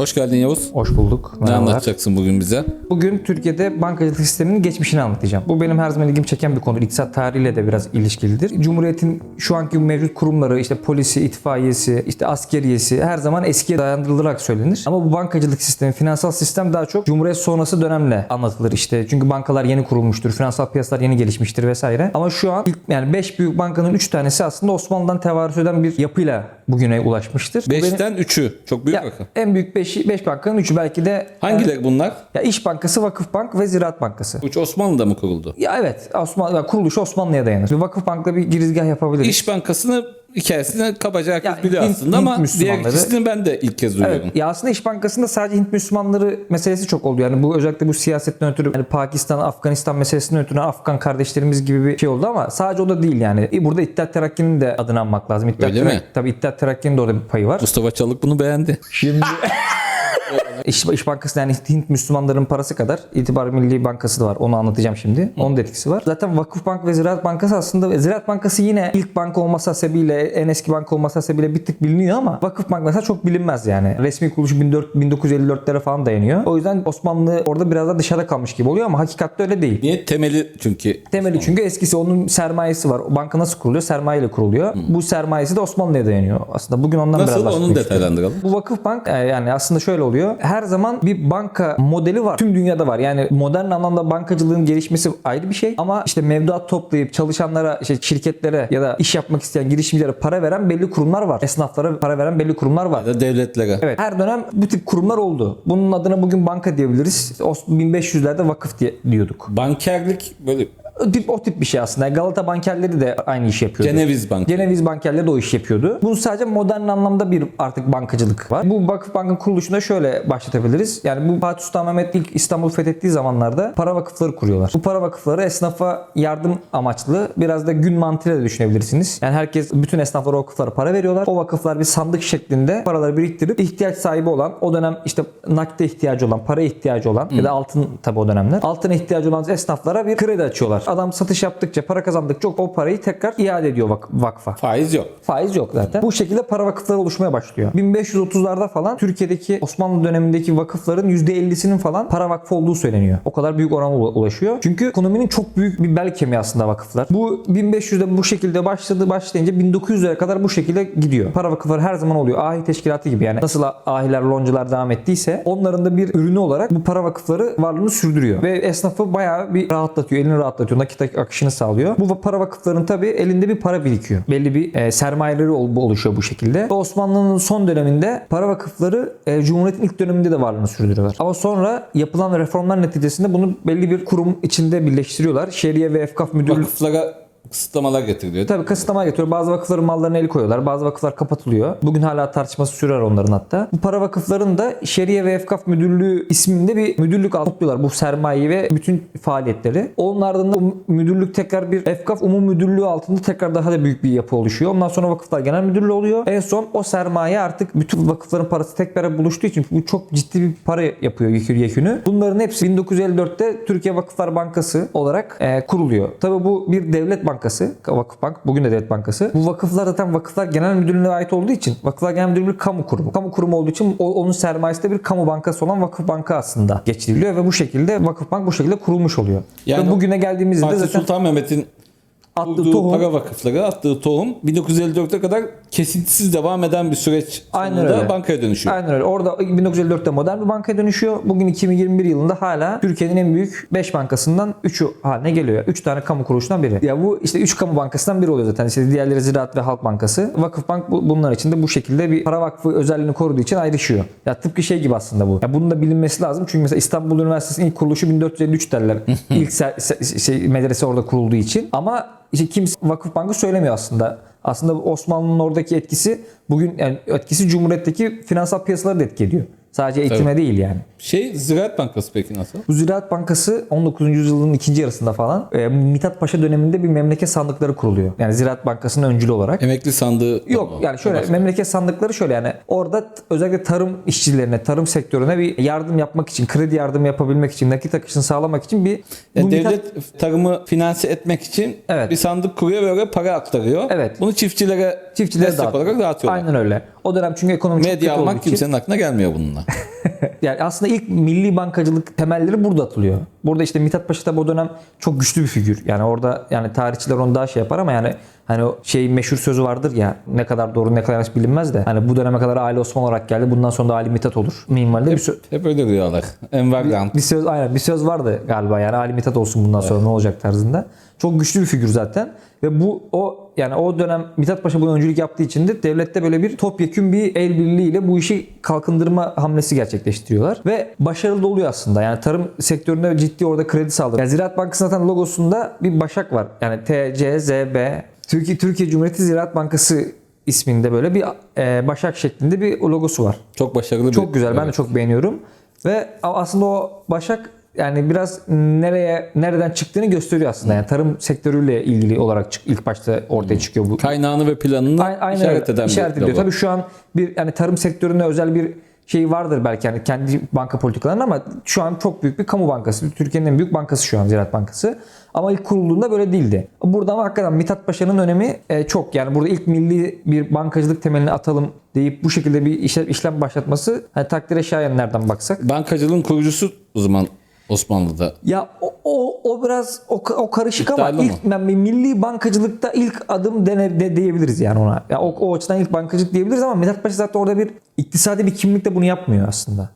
Hoş geldin Yavuz. Hoş bulduk. Ne Merhabalar. anlatacaksın bugün bize? Bugün Türkiye'de bankacılık sisteminin geçmişini anlatacağım. Bu benim her zaman ilgimi çeken bir konu. İktisat tarihiyle de biraz ilişkilidir. Cumhuriyet'in şu anki mevcut kurumları işte polisi, itfaiyesi, işte askeriyesi her zaman eskiye dayandırılarak söylenir. Ama bu bankacılık sistemi, finansal sistem daha çok Cumhuriyet sonrası dönemle anlatılır işte. Çünkü bankalar yeni kurulmuştur, finansal piyasalar yeni gelişmiştir vesaire. Ama şu an ilk yani 5 büyük bankanın 3 tanesi aslında Osmanlı'dan tevarüs eden bir yapıyla bugüne ulaşmıştır. Bu benim- Beşten üçü. Çok büyük Ya, rakam. en büyük 5 5 bankanın 3'ü belki de Hangileri bunlar? ya İş Bankası, Vakıfbank ve Ziraat Bankası. Uç Osmanlı'da mı kuruldu? Ya evet Osmanlı ya kuruluşu Osmanlı'ya dayanır. Bir Vakıfbank'la bir girizgah yapabiliriz. İş Bankası'nı hikayesini kabaca herkes Ya, biliyor Hint- aslında Hint ama diğer Müslümanları- ikisini ben de ilk kez duyuyorum. Evet, ya aslında İş Bankası'nda sadece Hint Müslümanları meselesi çok oldu. Yani bu özellikle bu siyasetten ötürü yani Pakistan, Afganistan meselesinden ötürü Afgan kardeşlerimiz gibi bir şey oldu ama sadece o da değil yani. E, Burada İttihat Terakki'nin de adını anmak lazım. İttihat Öyle mi? Tabii İttihat Terakki'nin de orada bir payı var. Mustafa Çalık bunu beğendi. Şimdi İş, İş Bankası yani Hint Müslümanların parası kadar İtibar Milli Bankası da var. Onu anlatacağım şimdi. Onun da etkisi var. Zaten Vakıfbank ve Ziraat Bankası aslında Ziraat Bankası yine ilk banka olması hasebiyle en eski banka olması hasebiyle bir tık biliniyor ama Vakıfbank mesela çok bilinmez yani. Resmi kuruluşu 14 1954'lere falan dayanıyor. O yüzden Osmanlı orada biraz da dışarıda kalmış gibi oluyor ama hakikatte öyle değil. Niye? Temeli çünkü. Temeli çünkü eskisi onun sermayesi var. O banka nasıl kuruluyor? Sermayeyle kuruluyor. Bu sermayesi de Osmanlı'ya dayanıyor. Aslında bugün ondan biraz Nasıl? bahsetmek Onu detaylandıralım. Bu Vakıfbank e, yani aslında şöyle oluyor. Her zaman bir banka modeli var. Tüm dünyada var. Yani modern anlamda bankacılığın gelişmesi ayrı bir şey. Ama işte mevduat toplayıp çalışanlara, işte şirketlere ya da iş yapmak isteyen girişimcilere para veren belli kurumlar var. Esnaflara para veren belli kurumlar var. Ya da devletlere. Evet. Her dönem bu tip kurumlar oldu. Bunun adına bugün banka diyebiliriz. O 1500'lerde vakıf diye diyorduk. Bankerlik böyle O tip, o tip bir şey aslında. Galata bankerleri de aynı işi yapıyordu. Ceneviz Bank. Ceneviz bankerleri de o iş yapıyordu. Bunun sadece modern anlamda bir artık bankacılık var. Bu Vakıfbank'ın kuruluşunda şöyle başlatabiliriz. Yani bu Fatih Sultan Mehmet ilk İstanbul fethettiği zamanlarda para vakıfları kuruyorlar. Bu para vakıfları esnafa yardım amaçlı biraz da gün mantığıyla da düşünebilirsiniz. Yani herkes bütün esnaflar o vakıflara para veriyorlar. O vakıflar bir sandık şeklinde paraları biriktirip ihtiyaç sahibi olan o dönem işte nakde ihtiyacı olan, para ihtiyacı olan ya da altın tabii o dönemler. Altına ihtiyacı olan esnaflara bir kredi açıyorlar. Adam satış yaptıkça, para kazandıkça o parayı tekrar iade ediyor vak- vakfa. Faiz yok. Faiz yok zaten. Bu şekilde para vakıfları oluşmaya başlıyor. 1530'larda falan Türkiye'deki Osmanlı dönemindeki vakıfların %50'sinin falan para vakfı olduğu söyleniyor. O kadar büyük orana ula- ulaşıyor. Çünkü ekonominin çok büyük bir bel kemiği aslında vakıflar. Bu 1500'de bu şekilde başladı başlayınca 1900'lere kadar bu şekilde gidiyor. Para vakıfları her zaman oluyor. Ahi teşkilatı gibi yani. Nasıl ahiler, loncalar devam ettiyse onların da bir ürünü olarak bu para vakıfları varlığını sürdürüyor. Ve esnafı bayağı bir rahatlatıyor. Elini rahatlatıyor. Nakit akışını sağlıyor. Bu para vakıfların tabii elinde bir para birikiyor. Belli bir e, sermayeleri ol- oluşuyor bu şekilde. Ve Osmanlı'nın son döneminde para vakıfları e, Cumhuriyet'in ilk döneminde de varlığını sürdürüyorlar. Ama sonra yapılan reformlar neticesinde bunu belli bir kurum içinde birleştiriyorlar. Şeriye ve Efkaf Müdürlüğü Vakıflara kısıtlamalar getiriliyor. Tabii kısıtlama getiriyor. Bazı vakıfların mallarına el koyuyorlar. Bazı vakıflar kapatılıyor. Bugün hala tartışması sürer onların hatta. Bu para vakıfların da Şeriye ve Efkaf Müdürlüğü isminde bir müdürlük topluyorlar. Bu sermayeyi ve bütün faaliyetleri. Onun ardından müdürlük tekrar bir Efkaf Umum Müdürlüğü altında tekrar daha da büyük bir yapı oluşuyor. Ondan sonra vakıflar genel müdürlüğü oluyor. En son o sermaye artık bütün vakıfların parası tek araya buluştuğu için bu çok ciddi bir para yapıyor yekün yekünü. Bunların hepsi 1954'te Türkiye Vakıflar Bankası olarak e, kuruluyor. Tabii bu bir devlet bankası. Vakıfbank. Bugün de devlet bankası. Bu vakıflar zaten Vakıflar Genel Müdürlüğü'ne ait olduğu için Vakıflar Genel Müdürlüğü bir kamu kurumu. Kamu kurumu olduğu için o- onun sermayesi de bir kamu bankası olan Vakıf Banka aslında geçiriliyor ve bu şekilde Vakıfbank bu şekilde kurulmuş oluyor. Yani ve bugüne geldiğimizde Fatih zaten Sultan Mehmet'in attığı tohum para vakıfları attığı tohum 1954'e kadar kesintisiz devam eden bir süreç Aynen sonunda öyle. bankaya dönüşüyor. Aynen öyle. Orada 1954'te modern bir bankaya dönüşüyor. Bugün 2021 yılında hala Türkiye'nin en büyük 5 bankasından 3'ü haline geliyor. 3 tane kamu kuruluşundan biri. Ya bu işte 3 kamu bankasından biri oluyor zaten. İşte diğerleri Ziraat ve Halk Bankası. Vakıfbank bu, bunlar için de bu şekilde bir para vakfı özelliğini koruduğu için ayrışıyor. Ya tıpkı şey gibi aslında bu. Ya bunun da bilinmesi lazım. Çünkü mesela İstanbul Üniversitesi'nin ilk kuruluşu 1453 derler. ilk şey, medrese orada kurulduğu için. Ama işte kimse Vakıfbank'ı söylemiyor aslında. Aslında Osmanlı'nın oradaki etkisi bugün yani etkisi Cumhuriyet'teki finansal piyasaları da etki ediyor. Sadece eğitime değil yani. Şey Ziraat Bankası peki nasıl? Bu Ziraat Bankası 19. yüzyılın ikinci yarısında falan e, Mithat Paşa döneminde bir memleket sandıkları kuruluyor. Yani Ziraat Bankası'nın öncülü olarak. Emekli sandığı Yok mı? yani şöyle Başka. memleket sandıkları şöyle yani orada özellikle tarım işçilerine, tarım sektörüne bir yardım yapmak için, kredi yardımı yapabilmek için, nakit akışını sağlamak için bir Yani Mithat- devlet tarımı finanse etmek için Evet. bir sandık kuruyor ve oraya para aktarıyor. Evet. Bunu çiftçilere, çiftçilere destek dağıtıyor. olarak dağıtıyorlar. Aynen öyle. O dönem çünkü ekonomi çok Medya kötü olduğu almak için. kimsenin aklına gelmiyor bununla. Yani aslında ilk milli bankacılık temelleri burada atılıyor. Burada işte Mithat Paşa tabi o dönem çok güçlü bir figür. Yani orada yani tarihçiler onu daha şey yapar ama yani hani o şey meşhur sözü vardır ya ne kadar doğru ne kadar yanlış bilinmez de hani bu döneme kadar Ali Osman olarak geldi. Bundan sonra da Ali Mithat olur. Minvalde bir, sö- Hep öyle diyorlar. Enver Grant. bir söz aynen bir söz vardı galiba yani Ali Mithat olsun bundan sonra ne olacak tarzında. Çok güçlü bir figür zaten ve bu o yani o dönem Mithat Paşa bunu öncülük yaptığı için de devlette böyle bir topyekün bir el birliğiyle bu işi kalkındırma hamlesi gerçekleştiriyorlar ve başarılı oluyor aslında. Yani tarım sektöründe ciddi orada kredi sağlıyor. Yani Ziraat Bankası zaten logosunda bir başak var. Yani TCZB Türkiye Türkiye Cumhuriyeti Ziraat Bankası isminde böyle bir e, başak şeklinde bir logosu var. Çok başarılı bir. Çok güzel. Ben de Evet. çok beğeniyorum. Ve aslında o Başak yani biraz nereye nereden çıktığını gösteriyor aslında. Yani tarım sektörüyle ilgili olarak çık- ilk başta ortaya çıkıyor bu. Kaynağını ve planını A- Aynen işaret eden İşaret bir ediyor. Tabii şu an bir yani tarım sektörüne özel bir şey vardır belki yani kendi banka politikalarının ama şu an çok büyük bir kamu bankası. Türkiye'nin en büyük bankası şu an Ziraat Bankası. Ama ilk kurulduğunda böyle değildi. Burada ama hakikaten Mithat Paşa'nın önemi e, çok. Yani burada ilk milli bir bankacılık temelini atalım deyip bu şekilde bir işlem, işlem başlatması hani takdire şayan nereden baksak. Bankacılığın kurucusu o zaman Osmanlı'da. Ya o, o, o biraz o, o karışık ama İddialı ilk bir milli bankacılıkta ilk adım dene, de, diyebiliriz yani ona. Ya o, o açıdan ilk bankacılık diyebiliriz ama Mithat Paşa zaten orada bir iktisadi bir kimlikle bunu yapmıyor aslında.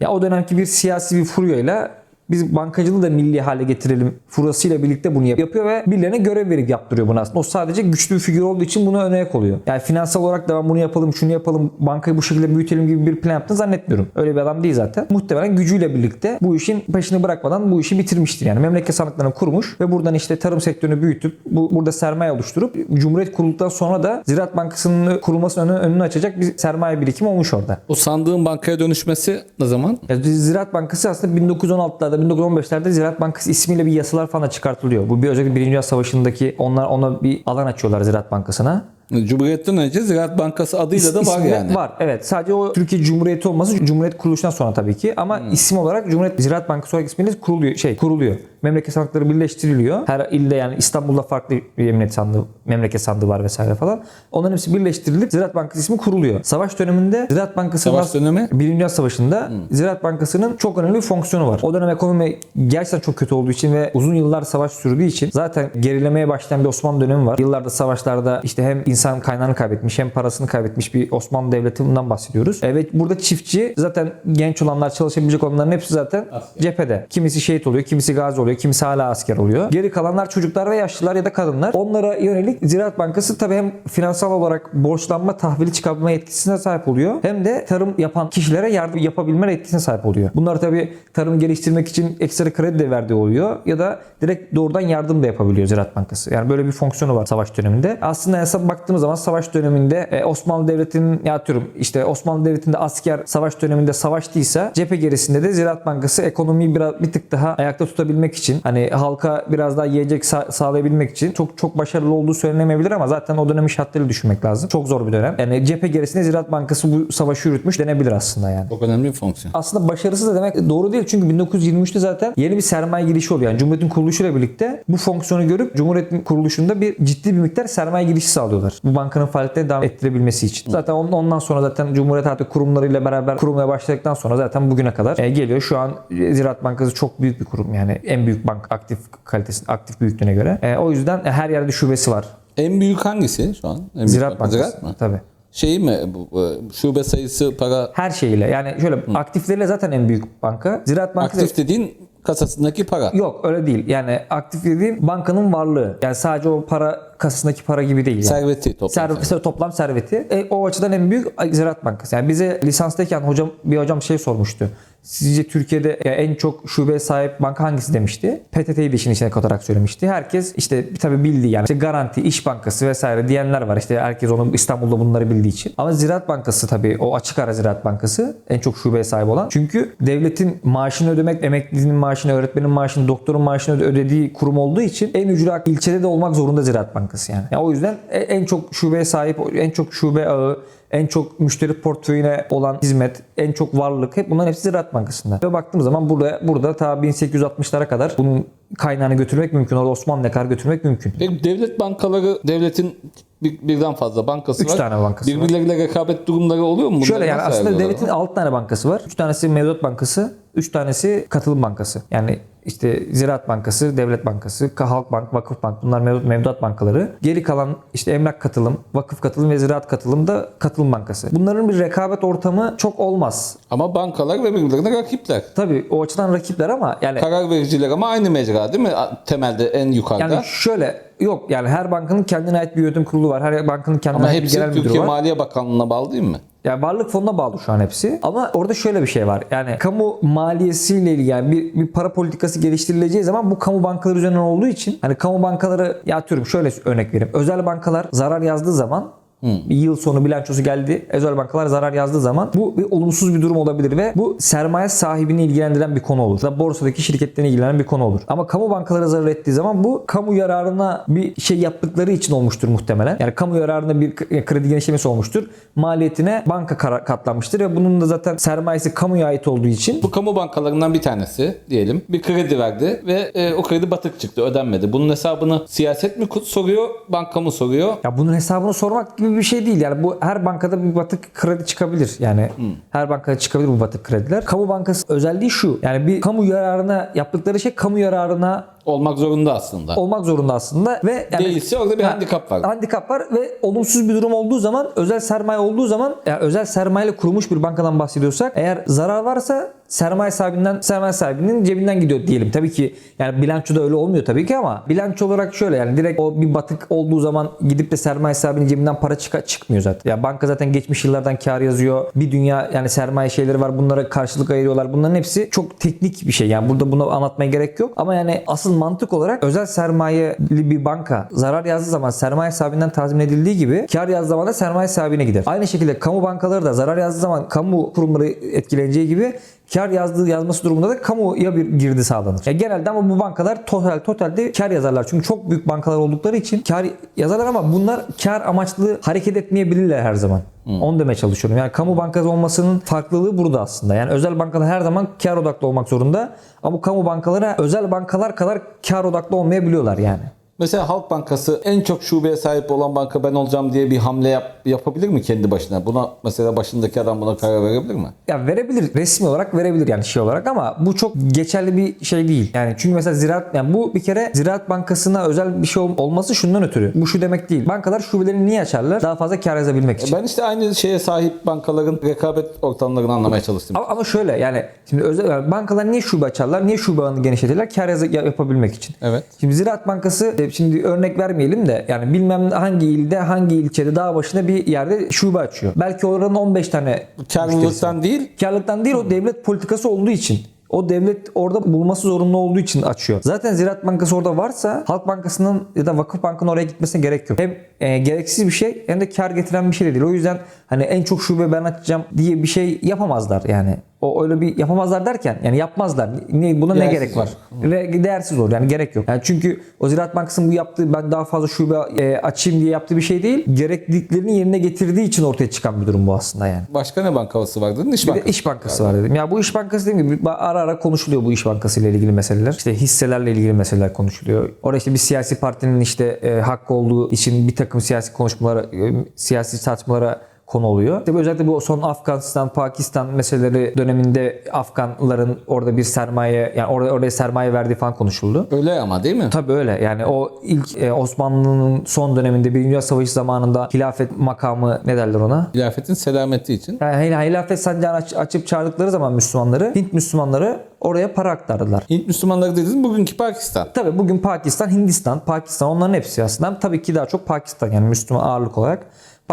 Ya o dönemki bir siyasi bir furyayla biz bankacılığı da milli hale getirelim furasıyla birlikte bunu yap- yapıyor ve birilerine görev verip yaptırıyor bunu aslında. O sadece güçlü bir figür olduğu için buna öne oluyor. Yani finansal olarak da ben bunu yapalım, şunu yapalım, bankayı bu şekilde büyütelim gibi bir plan yaptığını zannetmiyorum. Öyle bir adam değil zaten. Muhtemelen gücüyle birlikte bu işin peşini bırakmadan bu işi bitirmiştir. Yani memleket sandıklarını kurmuş ve buradan işte tarım sektörünü büyütüp bu, burada sermaye oluşturup Cumhuriyet kurulduktan sonra da Ziraat Bankası'nın kurulmasının önünü, önünü açacak bir sermaye birikimi olmuş orada. O sandığın bankaya dönüşmesi ne zaman? Ya Ziraat Bankası aslında 1916'larda 1915'lerde Ziraat Bankası ismiyle bir yasalar falan çıkartılıyor. Bu bir özellikle Birinci Dünya Savaşı'ndaki onlar ona bir alan açıyorlar Ziraat Bankası'na. Cumhuriyet'ten önce Ziraat Bankası adıyla da var yani. Var evet. Sadece o Türkiye Cumhuriyeti olması Cumhuriyet kuruluşundan sonra tabii ki ama Hmm. isim olarak Cumhuriyet Ziraat Bankası olarak ismiyle kuruluyor. Şey kuruluyor. Memleket sandıkları birleştiriliyor. Her ilde yani İstanbul'da farklı bir emniyet sandığı, memleket sandığı var vesaire falan. Onların hepsi birleştirilip Ziraat Bankası ismi kuruluyor. Savaş döneminde Ziraat Bankası'nın Savaş dönemi? Birinci Dünya Savaşı'nda Ziraat Bankası'nın çok önemli bir fonksiyonu var. O dönem ekonomi gerçekten çok kötü olduğu için ve uzun yıllar savaş sürdüğü için zaten gerilemeye başlayan bir Osmanlı dönemi var. Yıllarda savaşlarda işte hem insan kaynağını kaybetmiş hem parasını kaybetmiş bir Osmanlı devleti bundan bahsediyoruz. Evet burada çiftçi zaten genç olanlar çalışabilecek olanların hepsi zaten cephede. Kimisi şehit oluyor, kimisi gazi oluyor, kimisi hala asker oluyor. Geri kalanlar çocuklar ve yaşlılar ya da kadınlar. Onlara yönelik Ziraat Bankası tabii hem finansal olarak borçlanma, tahvili çıkartma yetkisine sahip oluyor. Hem de tarım yapan kişilere yardım yapabilme yetkisine sahip oluyor. Bunlar tabii tarım geliştirmek için ekstra kredi de verdiği oluyor ya da direkt doğrudan yardım da yapabiliyor Ziraat Bankası. Yani böyle bir fonksiyonu var savaş döneminde. Aslında hesap baktığımız zaman savaş döneminde e, Osmanlı Devleti'nin ya atıyorum işte Osmanlı Devleti'nde asker savaş döneminde savaştıysa cephe gerisinde de Ziraat Bankası ekonomiyi biraz bir tık daha ayakta tutabilmek için hani halka biraz daha yiyecek sa- sağlayabilmek için çok çok başarılı olduğu söylenemeyebilir ama zaten o dönemin şartlarıyla düşünmek lazım. Çok zor bir dönem. Yani cephe gerisinde Ziraat Bankası bu savaşı yürütmüş denebilir aslında yani Çok önemli bir fonksiyon. aslında başarısız da demek doğru değil. Çünkü 1923'te zaten yeni bir sermaye girişi oluyor. Yani Cumhuriyet'in kuruluşuyla birlikte bu fonksiyonu görüp Cumhuriyet'in kuruluşunda bir ciddi bir miktar sermaye girişi sağlıyorlar. Bu bankanın faaliyetlerini devam ettirebilmesi için. Zaten on- ondan sonra zaten Cumhuriyet artık kurumlarıyla beraber kurulmaya başladıktan sonra zaten bugüne kadar e, geliyor. Şu an Ziraat Bankası çok büyük bir kurum. Yani en büyük bank aktif kalitesi, aktif büyüklüğüne göre. E, o yüzden her yerde şubesi var. En büyük hangisi şu an? En büyük Ziraat banka. Bankası. Ziraat mı? Tabii. Şeyi mi? E, şube sayısı para Her şeyiyle. Yani şöyle aktifleriyle zaten en büyük banka. Ziraat Bankası aktif dediğin kasasındaki para. Yok öyle değil. Yani aktif dediğim bankanın varlığı. Yani sadece o para kasasındaki para gibi değil. Yani. Serveti toplam. Serv- ser- toplam serveti. E, o açıdan en büyük Ziraat Bankası. Yani bize lisanstayken hocam bir hocam şey sormuştu. Sizce Türkiye'de en çok şube sahip banka hangisi demişti? PTT'yi de işin içine katarak söylemişti. Herkes işte tabii bildiği yani işte Garanti, İş Bankası vesaire diyenler var. İşte herkes onu İstanbul'da bunları bildiği için. Ama Ziraat Bankası tabii o açık ara Ziraat Bankası en çok şubeye sahip olan. Çünkü devletin maaşını ödemek, emeklinin maaşını, öğretmenin maaşını, doktorun maaşını öde- ödediği kurum olduğu için en ücra ilçede de olmak zorunda Ziraat Bankası yani. yani o yüzden e- en çok şubeye sahip, en çok şube ağı, en çok müşteri portföyüne olan hizmet, en çok varlık hep bunların hepsi Ziraat Bankası'nda. Ve baktığımız zaman burada burada ta 1860'lara kadar bunun kaynağını götürmek mümkün. Orada Osmanlı'ya kadar götürmek mümkün. Peki devlet bankaları, devletin bir- birden fazla bankası Üç var. tane bankası var. Birbirleriyle rekabet durumları oluyor mu? Bunları Şöyle yani nasıl aslında devletin ama? 6 tane bankası var. 3 tanesi Mevduat Bankası, 3 tanesi Katılım Bankası. Yani işte Ziraat Bankası, Devlet Bankası, Ka- Halkbank, Vakıf Bank bunlar mevduat, mevduat bankaları. Geri kalan işte Emlak Katılım, Vakıf Katılım ve Ziraat Katılım da Katılım Bankası. Bunların bir rekabet ortamı çok olmaz. Ama bankalar ve birbirlerine rakipler. Tabii o açıdan rakipler ama yani Karar vericiler ama aynı mecra değil mi? Temelde en yukarıda. yani şöyle yok yani her bankanın kendine ait bir yönetim kurulu var. Her bankanın kendine ama ait bir hepsi genel müdürü Türkiye var. Maliye Bakanlığı'na bağlı değil mi? Yani varlık fonuna bağlı şu an hepsi. Ama orada şöyle bir şey var. Yani kamu maliyesiyle ilgili yani bir, bir para politikası geliştirileceği zaman bu kamu bankaları üzerinden olduğu için hani kamu bankaları ya atıyorum şöyle örnek vereyim. Özel bankalar zarar yazdığı zaman bir yıl sonu bilançosu geldi. Özel bankalar zarar yazdığı zaman bu bir olumsuz bir durum olabilir ve bu sermaye sahibini ilgilendiren bir konu olur. Da borsadaki şirketlerini ilgilenen bir konu olur. Ama kamu bankaları zarar ettiği zaman bu kamu yararına bir şey yaptıkları için olmuştur muhtemelen. Yani kamu yararına bir kredi genişlemesi olmuştur. Maliyetine banka katlanmıştır ve bunun da zaten sermayesi kamuya ait olduğu için Bu kamu bankalarından bir tanesi diyelim bir kredi verdi ve e, o kredi batık çıktı ödenmedi. Bunun hesabını siyaset mi soruyor banka mı soruyor? Ya bunun hesabını sormak gibi bir şey değil. Yani bu her bankada bir batık kredi çıkabilir. Yani her bankada çıkabilir bu batık krediler. Kamu bankası özelliği şu. Yani bir kamu yararına yaptıkları şey kamu yararına Olmak zorunda aslında. olmak zorunda aslında ve yani Değilse orada bir Ha, handikap var. handikap var ve olumsuz bir durum olduğu zaman özel sermaye olduğu zaman yani özel sermayeyle kurulmuş bir bankadan bahsediyorsak eğer zarar varsa sermaye sahibinden sermaye sahibinin cebinden gidiyor diyelim. Tabii ki yani bilançoda öyle olmuyor tabii ki ama bilanço olarak şöyle yani direkt o bir batık olduğu zaman gidip de sermaye sahibinin cebinden para çıka, çıkmıyor zaten. Ya banka zaten geçmiş yıllardan kar yazıyor. Bir dünya yani sermaye şeyleri var. Bunlara karşılık ayırıyorlar. Bunların hepsi çok teknik bir şey. Yani burada bunu anlatmaya gerek yok. Ama yani asıl mantık olarak özel sermayeli bir banka zarar yazdığı zaman sermaye sahibinden tazmin edildiği gibi kar yazdığı zaman da sermaye sahibine gider. Aynı şekilde kamu bankaları da zarar yazdığı zaman kamu kurumları etkileneceği gibi kar yazdığı yazması durumunda da kamuya bir girdi sağlanır. Ya genelde ama bu bankalar total totalde kar yazarlar. Çünkü çok büyük bankalar oldukları için kar yazarlar ama bunlar kar amaçlı hareket etmeyebilirler her zaman. Onu demeye çalışıyorum. Yani kamu bankası olmasının farklılığı burada aslında. Yani özel bankalar her zaman kar odaklı olmak zorunda. Ama bu kamu bankaları özel bankalar kadar kar odaklı olmayabiliyorlar yani. Mesela Halk Bankası en çok şubeye sahip olan banka ben olacağım diye bir hamle yap, yapabilir mi kendi başına? Buna mesela başındaki adam buna karar verebilir mi? Ya verebilir. Resmi olarak verebilir yani şey olarak ama bu çok geçerli bir şey değil. Yani çünkü mesela Ziraat yani bu bir kere Ziraat Bankası'na özel bir şey ol- olması şundan ötürü. Bu şu demek değil. Bankalar şubelerini niye açarlar? Daha fazla kar yazabilmek için. Ben işte aynı şeye sahip bankaların rekabet ortamlarını anlamaya çalıştım. Ama, ama şöyle yani şimdi özel yani bankalar niye şube açarlar? Niye şube ağını genişletirler? Kar yapabilmek için. Evet. Şimdi Ziraat Bankası e, şimdi örnek vermeyelim de yani bilmem hangi ilde hangi ilçede dağ başında bir yerde şube açıyor. Belki oranın 15 tane. Karlılıktan değil Karlılıktan değil o devlet politikası olduğu için. O devlet orada bulması zorunlu olduğu için açıyor. Zaten Ziraat Bankası orada varsa Halk Bankası'nın ya da Vakıf Bank'ın oraya gitmesine gerek yok. Hem e, gereksiz bir şey hem de kar getiren bir şey de değil. O yüzden hani en çok şube ben açacağım diye bir şey yapamazlar yani. O öyle bir yapamazlar derken yani yapmazlar. Ne, buna ne Değersiz gerek var? Ve değersiz olur yani gerek yok. Yani çünkü o Ziraat Bankası'nın bu yaptığı ben daha fazla şube e, açayım diye yaptığı bir şey değil. Gerekliliklerini yerine getirdiği için ortaya çıkan bir durum bu aslında yani. başka ne bankası var dedin? İş Bir Bankası. İş Bankası var dedim. Ya bu İş Bankası dediğim gibi ara ara konuşuluyor bu İş Bankası ile ilgili meseleler. İşte hisselerle ilgili meseleler konuşuluyor. Orada işte bir siyasi partinin işte e, hakkı olduğu için bir takım siyasi konuşmalara, e, siyasi tartışmalara konu oluyor. İşte özellikle bu son Afganistan, Pakistan meseleleri döneminde Afganların orada bir sermaye yani orada oraya sermaye verdiği falan konuşuldu. Öyle ama değil mi? Tabii öyle. Yani o ilk e, Osmanlı'nın son döneminde Birinci Dünya Savaşı zamanında hilafet makamı ne derler ona? Hilafetin selameti için. Yani hil- hilafet sancağını aç- açıp çağırdıkları zaman Müslümanları, Hint Müslümanları oraya para aktardılar. Hint Müslümanları dediniz bugünkü Pakistan. Tabii bugün Pakistan, Hindistan, Pakistan onların hepsi aslında. Tabii ki daha çok Pakistan yani Müslüman ağırlık olarak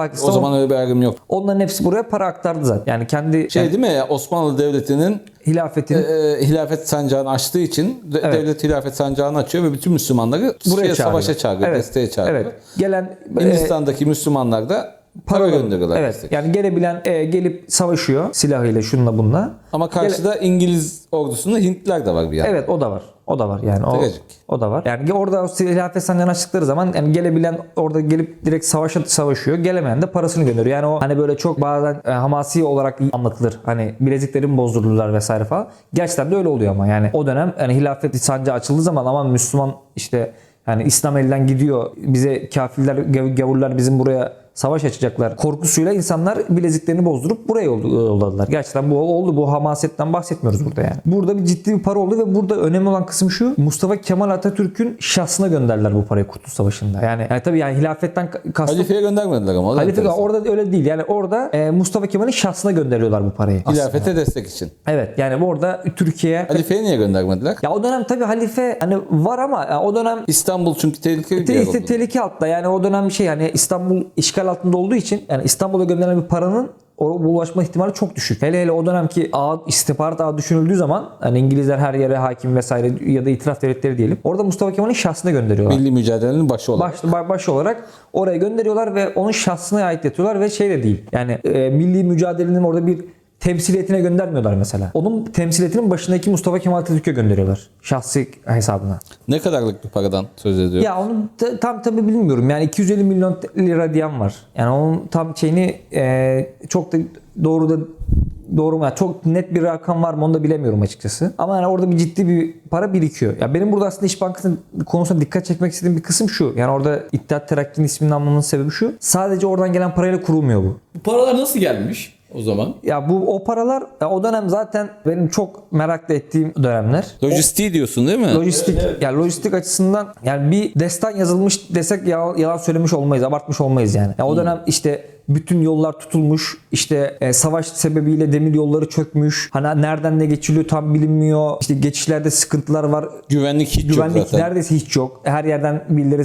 Pakistan O zaman öyle bir ayrım yok. onların hepsi buraya para aktardı zaten. Yani kendi Şey yani değil mi ya Osmanlı Devleti'nin hilafetin e, hilafet sancağını açtığı için de- Evet. devlet hilafet sancağını açıyor ve bütün Müslümanları buraya şeye, çağırıyor. savaşa çağırıyor, Evet, desteğe çağırıyor. Evet. Gelen e, Hindistan'daki Müslümanlar da para gönderiyorlar. Evet. destek. Yani gelebilen e, gelip savaşıyor silahıyla şunla bununla. Ama karşıda İngiliz ordusunda Hintliler de var bir yandan. Evet o da var. O da var yani. O, o da var. Yani orada o hilafet sancağını açtıkları zaman yani gelebilen orada gelip direkt savaşa savaşıyor. Gelemeyen de parasını gönderiyor. Yani o hani böyle çok bazen e, hamasi olarak anlatılır. Hani bilezikleri mi bozdururlar vesaire falan. Gerçekten de öyle oluyor ama yani o dönem hani hilafet sancağı açıldığı zaman aman Müslüman işte yani İslam elden gidiyor. Bize kafirler, gav- gavurlar bizim buraya savaş açacaklar. Korkusuyla insanlar bileziklerini bozdurup buraya yol- yolladılar. Gerçekten bu oldu. Bu hamasetten bahsetmiyoruz burada yani. Burada bir ciddi bir para oldu ve burada önemli olan kısım şu. Mustafa Kemal Atatürk'ün şahsına gönderdiler bu parayı Kurtuluş Savaşı'nda. Yani, yani tabii yani hilafetten ka- kastım Halifeye göndermediler ama. Halife orada öyle değil. Yani orada e, Mustafa Kemal'in şahsına gönderiyorlar bu parayı. aslında. Hilafete destek için. Evet yani orada Türkiye Halifeye niye göndermediler? ya o dönem tabii halife hani var ama ya o dönem İstanbul çünkü tehlikeli bir yer oldu. tehlike altta yani o dönem bir şey yani İstanbul işgal altında olduğu için yani İstanbul'a gönderilen bir paranın oraya ulaşma ihtimali çok düşük. Hele hele o dönemki ağ, istihbarat ağı düşünüldüğü zaman hani İngilizler her yere hakim vesaire ya da itiraf devletleri diyelim. Orada Mustafa Kemal'in şahsına gönderiyorlar. Milli mücadelenin başı olarak. Baş, ba- baş olarak oraya gönderiyorlar ve onun şahsına ait ediyorlar ve şey de değil. Yani e, milli mücadelenin orada bir temsiliyetine göndermiyorlar mesela. Onun temsiliyetinin başındaki Mustafa Kemal Atatürk'e gönderiyorlar. Şahsi hesabına. Ne kadarlık bir paradan söz ediyor? Ya onu ta- tam tabi bilmiyorum. Yani 250 milyon lira diyen var. Yani onun tam şeyini e, çok da doğru da doğru mu? Yani çok net bir rakam var mı onu da bilemiyorum açıkçası. Ama yani orada bir ciddi bir para birikiyor. Ya benim burada aslında İş Bankası'nın konusuna dikkat çekmek istediğim bir kısım şu. Yani orada İttihat Terakki'nin isminin almamın sebebi şu. Sadece oradan gelen parayla kurulmuyor bu. Bu paralar nasıl gelmiş o zaman? Ya bu o paralar ya o dönem zaten benim çok merakla ettiğim dönemler. Lojistiği diyorsun değil mi? Lojistik yani lojistik açısından yani bir destan yazılmış desek yalan, söylemiş olmayız, abartmış olmayız yani. Ya o dönem işte bütün yollar tutulmuş. işte e, savaş sebebiyle demir yolları çökmüş. Hani nereden ne geçiliyor tam bilinmiyor. İşte geçişlerde sıkıntılar var. Güvenlik hiç Güvenlik yok zaten. neredeyse hiç yok. Her yerden birileri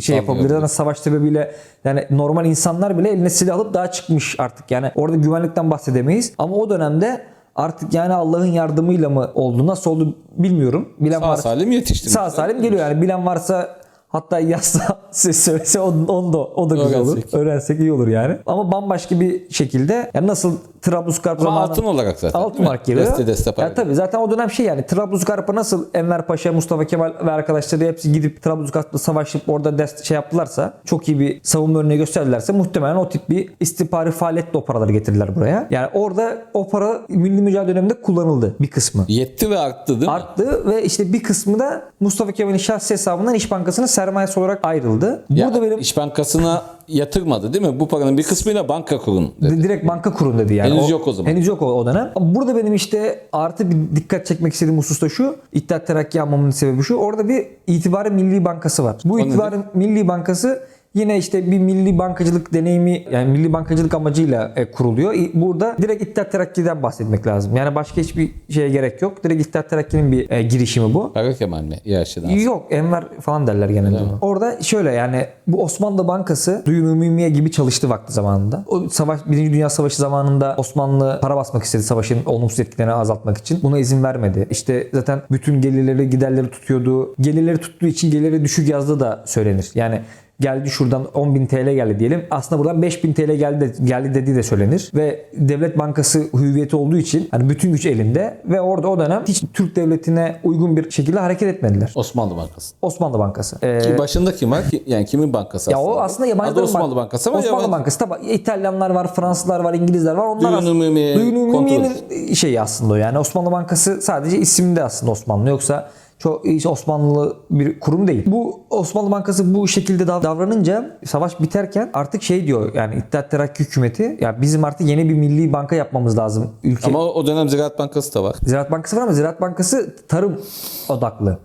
şey yapabilir. Zaten savaş sebebiyle yani normal insanlar bile eline silah alıp daha çıkmış artık. Yani orada güvenlikten bahsedemeyiz. Ama o dönemde artık yani Allah'ın yardımıyla mı oldu, nasıl oldu bilmiyorum. Bilen Sağ varsa salim yetişti. sağ salim geliyor yani. Bilen varsa Hatta yazsa size söylese onu, onu da, o da güzel olur. Öğrensek. Öğrensek iyi olur yani. Ama bambaşka bir şekilde yani nasıl Trablusgarp Ama zamanı altın olarak zaten. altın olarak geliyor. Deste deste para. Ya tabii zaten o dönem şey yani Trablusgarp'a nasıl Enver Paşa, Mustafa Kemal ve arkadaşları hepsi gidip Trablusgarp'ta savaşıp orada dest şey yaptılarsa, çok iyi bir savunma örneği gösterdilerse muhtemelen o tip bir istihbari faaliyetle o paraları getirdiler buraya. Yani orada o para milli mücadele döneminde kullanıldı bir kısmı. Yetti ve arttı değil mi? Arttı ve işte bir kısmı da Mustafa Kemal'in şahsi hesabından İş Bankası'nın sermayesi olarak ayrıldı. Ya, Burada benim İş Bankası'na yatırmadı değil mi? Bu paranın bir kısmıyla banka kurun dedi. Di- Direkt banka kurun dedi yani. Henüz yok o zaman. Henüz yok o, o dönem. Burada benim işte artı bir dikkat çekmek istediğim husus da şu. İttihat Terakki almamın sebebi şu. Orada bir itibari milli bankası var. Bu nedir? itibari milli bankası Yine işte bir milli bankacılık deneyimi yani milli bankacılık amacıyla e, kuruluyor. Burada direkt İttihat Terakki'den bahsetmek lazım. Yani başka hiçbir şeye gerek yok. Direkt İttihat Terakki'nin bir e, girişimi bu. Kara Kemal mi? İyaşı'dan. Yok Enver falan derler genelde. ona. Orada şöyle yani bu Osmanlı Bankası Duyum Ümumiye gibi çalıştı vakti zamanında. O savaş Birinci Dünya Savaşı zamanında Osmanlı para basmak istedi savaşın olumsuz etkilerini azaltmak için. Buna izin vermedi. İşte zaten bütün gelirleri giderleri tutuyordu. Gelirleri tuttuğu için gelirleri düşük yazdığı da söylenir. Yani geldi şuradan 10.000 TL geldi diyelim. Aslında buradan 5.000 TL geldi, geldi dediği de söylenir. Ve Devlet Bankası hüviyeti olduğu için hani bütün güç elinde ve orada o dönem hiç Türk Devleti'ne uygun bir şekilde hareket etmediler. Osmanlı Bankası. Osmanlı Bankası. Ee, Ki başında kim var? Yani kimin bankası ya aslında? o aslında yabancı Adı Osmanlı bank- Bankası ama Osmanlı yabancı. Bankası. Tabii İtalyanlar var, Fransızlar var, İngilizler var. Onlar Duyun kontrolü. şeyi aslında o yani. Osmanlı Bankası sadece isimde aslında Osmanlı. Yoksa çok hiç Osmanlı bir kurum değil. Bu Osmanlı Bankası bu şekilde dav- davranınca savaş biterken artık şey diyor yani İttihat Terakki hükümeti ya bizim artık yeni bir milli banka yapmamız lazım. Ülke Ama o dönem Ziraat Bankası da var. Ziraat Bankası var ama Ziraat Bankası tarım odaklı.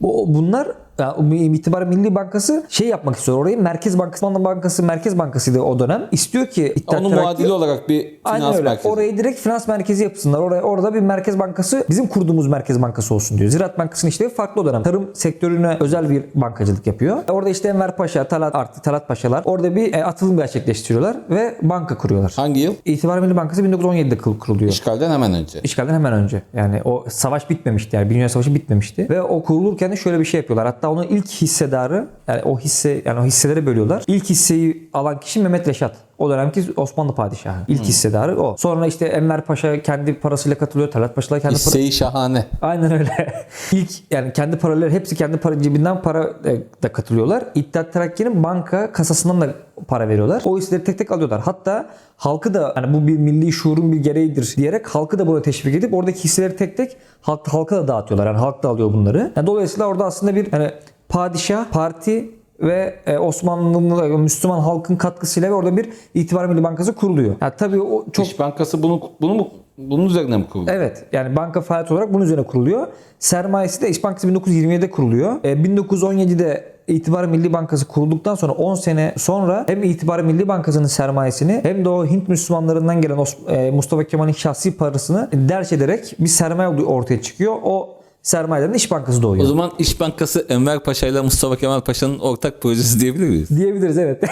Bu, bunlar yani itibaren Milli Bankası şey yapmak istiyor. Orayı Merkez Bankası, Osmanlı Bankası Merkez Bankasıydı o dönem. İstiyor ki İttihat Onun Terakki- muadili olarak bir Aynen finans öyle. merkezi. Orayı direkt finans merkezi yapsınlar. Oraya, orada bir merkez bankası bizim kurduğumuz merkez bankası olsun diyor. Ziraat Bankası'nın işlevi farklı o dönem. Tarım sektörüne özel bir bankacılık yapıyor. Orada işte Enver Paşa, Talat artı Talat Paşalar orada bir e, atılım gerçekleştiriyorlar ve banka kuruyorlar. Hangi yıl? İtibar Milli Bankası 1917'de kur- kuruluyor. İşgalden hemen önce. İşgalden hemen önce. Yani o savaş bitmemişti yani. Birinci Dünya Savaşı bitmemişti. Ve o kurulurken de şöyle bir şey yapıyorlar. Hatta onun ilk hissedarı yani o hisse yani o hisselere bölüyorlar. İlk hisseyi alan kişi Mehmet Reşat. O dönemki Osmanlı padişahı. İlk hissedarı o. Sonra işte Enver Paşa kendi parasıyla katılıyor. Talat Paşa kendi parası. Hisseyi şahane. Aynen öyle. İlk yani kendi paraları hepsi kendi para cebinden para e, da katılıyorlar. İttihat Terakki'nin banka kasasından da para veriyorlar. O hisseleri tek tek alıyorlar. Hatta halkı da hani bu bir milli şuurun bir gereğidir diyerek halkı da buna teşvik edip oradaki hisseleri tek tek halk, halka da dağıtıyorlar. Yani halk da alıyor bunları. Yani dolayısıyla orada aslında bir hani padişah, parti ve e, Osmanlı'nın Müslüman halkın katkısıyla ve orada bir itibar milli bankası kuruluyor. Yani tabii o çok İş Bankası bunu bunu mu bunun üzerine mi kuruldu? Evet yani banka faaliyet olarak bunun üzerine kuruluyor. Sermayesi de İş Bankası 1927'de kuruluyor. E, 1917'de İtibar Milli Bankası kurulduktan sonra 10 sene sonra hem İtibar Milli Bankası'nın sermayesini hem de o Hint Müslümanlarından gelen e, Mustafa Kemal'in şahsi parasını derç ederek bir sermaye ortaya çıkıyor. O sermayeden de İş Bankası O doğuyor. zaman İş Bankası Enver Paşa ile Mustafa Kemal Paşa'nın ortak projesi diyebilir miyiz? Diyebiliriz evet.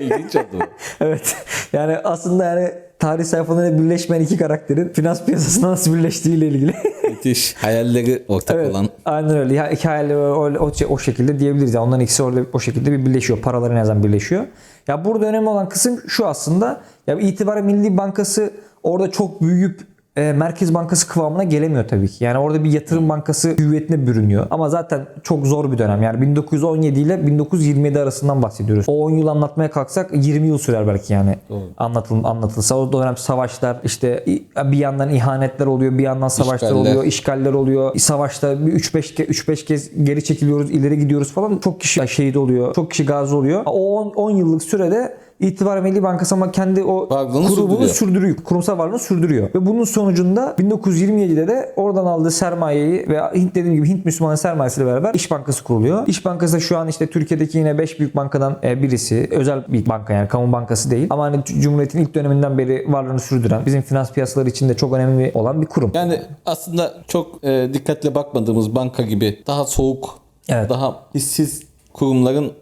İlginç oldu. evet. Yani aslında yani tarih sayfalarında birleşmeyen iki karakterin finans piyasasında nasıl birleştiğiyle ilgili. Müthiş. Hayalleri ortak Evet, olan. Aynen öyle. Ya, hikayeleri o, o, o şekilde diyebiliriz. Yani onların ikisi orada o şekilde bir birleşiyor. Paraları en azından birleşiyor. Ya burada önemli olan kısım şu aslında. Ya itibaren Milli Bankası orada çok büyüyüp e, Merkez Bankası kıvamına gelemiyor tabii ki. Yani orada bir yatırım bankası hüviyetine bürünüyor. Ama zaten çok zor bir dönem. Yani 1917 ile 1927 arasından bahsediyoruz. O 10 yıl anlatmaya kalksak 20 yıl sürer belki yani. Anlatıl, anlatılsa. O dönem savaşlar işte bir yandan ihanetler oluyor, bir yandan savaşlar İşgaller. oluyor, işgaller oluyor. Savaşta bir 3-5 ke- 3-5 kez geri çekiliyoruz, ileri gidiyoruz falan. Çok kişi şehit oluyor. Çok kişi gazi oluyor. O 10, 10 yıllık sürede İtibar Milli Bankası ama kendi o Varlığını kurumunu sürdürüyor. sürdürüyor. Kurumsal varlığını sürdürüyor. Ve bunun sonucunda 1927'de de oradan aldığı sermayeyi ve Hint dediğim gibi Hint Müslümanı sermayesiyle beraber İş Bankası kuruluyor. İş Bankası da şu an işte Türkiye'deki yine 5 büyük bankadan e, birisi. Özel bir banka yani kamu bankası değil. Ama hani Cumhuriyet'in ilk döneminden beri varlığını sürdüren, bizim finans piyasaları için de çok önemli olan bir kurum. Yani aslında çok e, dikkatle bakmadığımız banka gibi daha soğuk, Evet. daha hissiz kurumların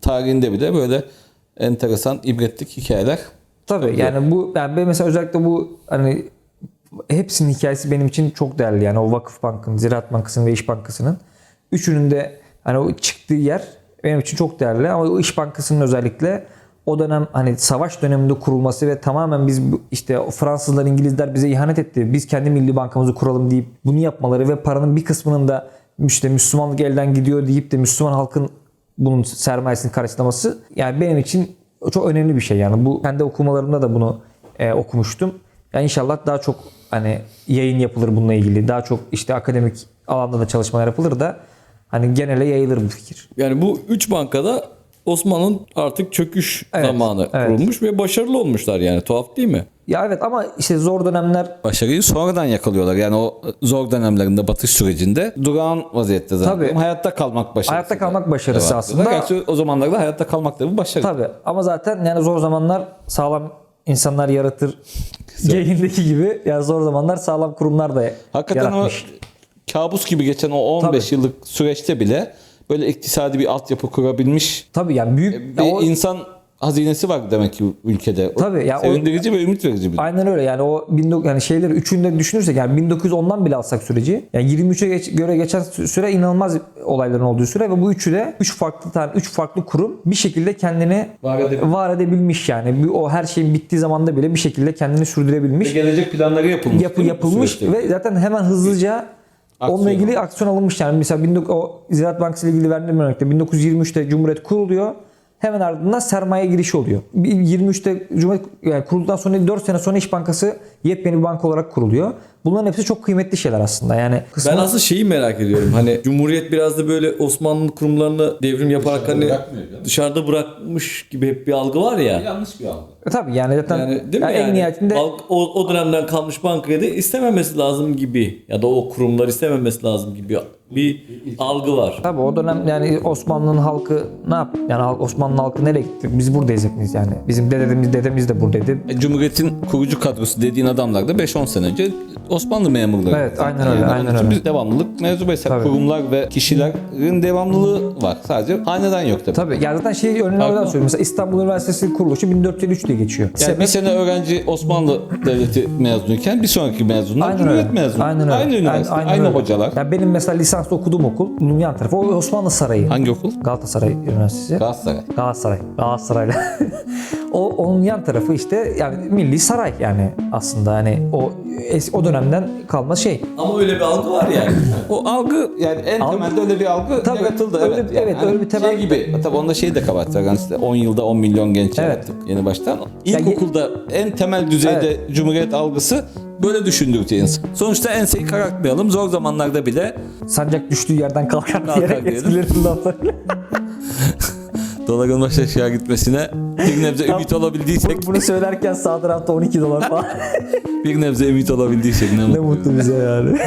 tarihinde bile böyle enteresan, ibretlik hikayeler. Tabii yani bu yani ben mesela özellikle bu hani hepsinin hikayesi benim için çok değerli. Yani o Vakıf Bank'ın, Ziraat Bankası'nın ve İş Bankası'nın üçünün de hani o çıktığı yer benim için çok değerli ama o İş Bankası'nın özellikle o dönem hani savaş döneminde kurulması ve tamamen biz işte Fransızlar, İngilizler bize ihanet etti. Biz kendi milli bankamızı kuralım deyip bunu yapmaları ve paranın bir kısmının da işte Müslümanlık elden gidiyor deyip de Müslüman halkın bunun sermayesini karşılaması yani benim için çok önemli bir şey yani bu kendi okumalarımda da bunu e, okumuştum. Yani inşallah daha çok hani yayın yapılır bununla ilgili. Daha çok işte akademik alanda da çalışmalar yapılır da hani genele yayılır bu fikir. Yani bu üç bankada Osmanlı'nın artık çöküş Evet, zamanı evet. kurulmuş ve başarılı olmuşlar yani. Tuhaf değil mi? Ya evet ama işte zor dönemler Başarıyı sonradan yakalıyorlar. Yani o zor dönemlerinde batış sürecinde durağan vaziyette zaten. Tabii. Hayatta kalmak başarısı. Hayatta kalmak başarısı aslında. Gerçi o zamanlarda hayatta kalmak da bir başarı. tabi ama zaten yani zor zamanlar sağlam insanlar yaratır geyindeki gibi yani zor zamanlar sağlam kurumlar da Hakikaten yaratmış. o kabus gibi geçen o 15 yıllık süreçte bile böyle iktisadi bir altyapı kurabilmiş Tabii yani büyük bir o- insan hazinesi var demek ki ülkede. O Tabii ya o- Sevindirici ve ümit verici bir. Aynen öyle yani o 19 yani şeyleri üçünde düşünürsek yani 1910'dan bile alsak süreci yani 23'e geç- göre geçen sü- süre inanılmaz olayların olduğu süre ve bu üçü de üç farklı tane üç farklı kurum bir şekilde kendini Var edebilmiş. var edebilmiş yani. Bir- O her şeyin bittiği zamanda bile bir şekilde kendini sürdürebilmiş. Gelecek planları yapılmış. Bu yapılmış ve zaten hemen hızlıca Aksiyon onunla ilgili aksiyon alınmış yani. Mesela 19, o Ziraat Bankası ile ilgili verdiğim örnekte 1923'te Cumhuriyet kuruluyor. Hemen ardından sermaye girişi oluyor. Bir- 23'te Cumhuriyet yani kurulduktan sonra 4 sene sonra İş Bankası yepyeni bir banka olarak kuruluyor. Bunların hepsi çok kıymetli şeyler aslında. Yani kısmen- Ben aslında şeyi merak ediyorum. Hani Cumhuriyet biraz da böyle Osmanlı kurumlarını devrim yaparak hani bırakmıyor canım. dışarıda bırakmış gibi hep bir algı var ya. Yanlış bir algı. E tabii yani zaten Yani değil mi yani en yani? nihayetinde Alg- o, o dönemden kalmış bankaya da istememesi lazım gibi ya da o kurumlar istememesi lazım gibi bir algı var. Tabii o dönem yani Osmanlı'nın halkı ne yap? Yani Osmanlı halkı nereye gitti? Biz buradayız hepimiz yani. Bizim dedemiz dedemiz de buradaydı. E, Cumhuriyet'in kurucu kadrosu dediğin adamlar da 5-10 sene önce Osmanlı memurları. Evet, aynen öyle, onun aynen öyle. Bir devamlılık mevzu. Tabii. Kurumlar ve kişilerin devamlılığı var. Sadece hanedan yok tabii. Tabii ya zaten şey örneğini oradan söylüyorum. Mesela İstanbul Üniversitesi kuruluşu 1453 diye geçiyor. Yani Sebep- bir sene öğrenci Osmanlı Devleti mezunuyken bir sonraki mezunlar Aynen Cumhuriyet öyle. mezunu. Aynen öyle. Aynı üniversite, Aynen aynı öyle. hocalar. Ya benim mesela lisanslı okuduğum okul bunun yan tarafı. O Osmanlı Sarayı. Hangi okul? Galatasaray Üniversitesi. Galatasaray. Galatasaray. Galatasaray'la. o onun yan tarafı işte yani Milli Saray yani aslında hani o es- o dönemden kalma şey. Ama öyle bir algı var yani. O algı yani en Algı- temelde öyle bir algı Tabii, yaratıldı. öyle- evet, Yani evet, hani öyle bir temel- Şey gibi tabii onda şey de kabahat var. Yani işte 10 yılda 10 milyon genç Evet. yarattık yeni baştan. İlkokulda en temel düzeyde Cumhuriyet algısı böyle düşündürtüyor insan. Sonuçta enseyi karartmayalım. Zor zamanlarda bile Sancak düştüğü yerden kalkar, diyerek eskilerin lafları. doların baş aşağı gitmesine bir nebze ümit olabildiysek Bunu söylerken sağ tarafta 12 dolar falan. bir nebze ümit olabildiysek ne ne mutlu. mutlu bize yani.